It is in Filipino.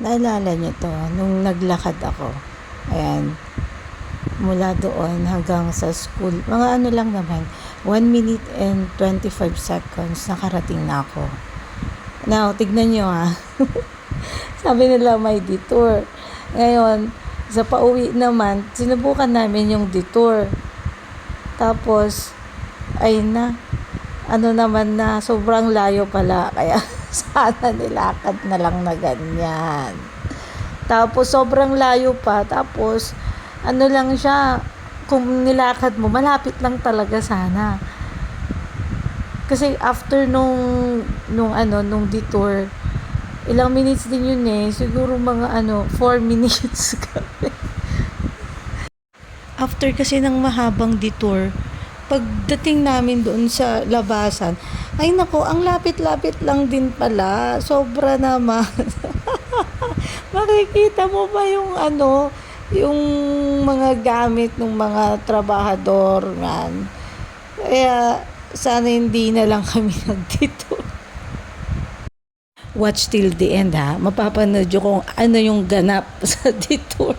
Naalala niyo to, nung naglakad ako. Ayan. Mula doon hanggang sa school. Mga ano lang naman. 1 minute and 25 seconds. Nakarating na ako. Now, tignan nyo ha. Sabi nila may detour. Ngayon, sa pauwi naman, sinubukan namin yung detour. Tapos, ay na, ano naman na, sobrang layo pala. Kaya, sana nilakad na lang na ganyan. Tapos, sobrang layo pa. Tapos, ano lang siya, kung nilakad mo, malapit lang talaga sana. Kasi after nung, nung ano, nung detour, ilang minutes din yun eh. Siguro mga ano, 4 minutes kami. After kasi ng mahabang detour, pagdating namin doon sa labasan, ay nako, ang lapit-lapit lang din pala. Sobra naman. Makikita mo ba yung ano, yung mga gamit ng mga trabahador man. Kaya sana hindi na lang kami nagdito. Watch till the end ha. Mapapanood nyo kung ano yung ganap sa detour.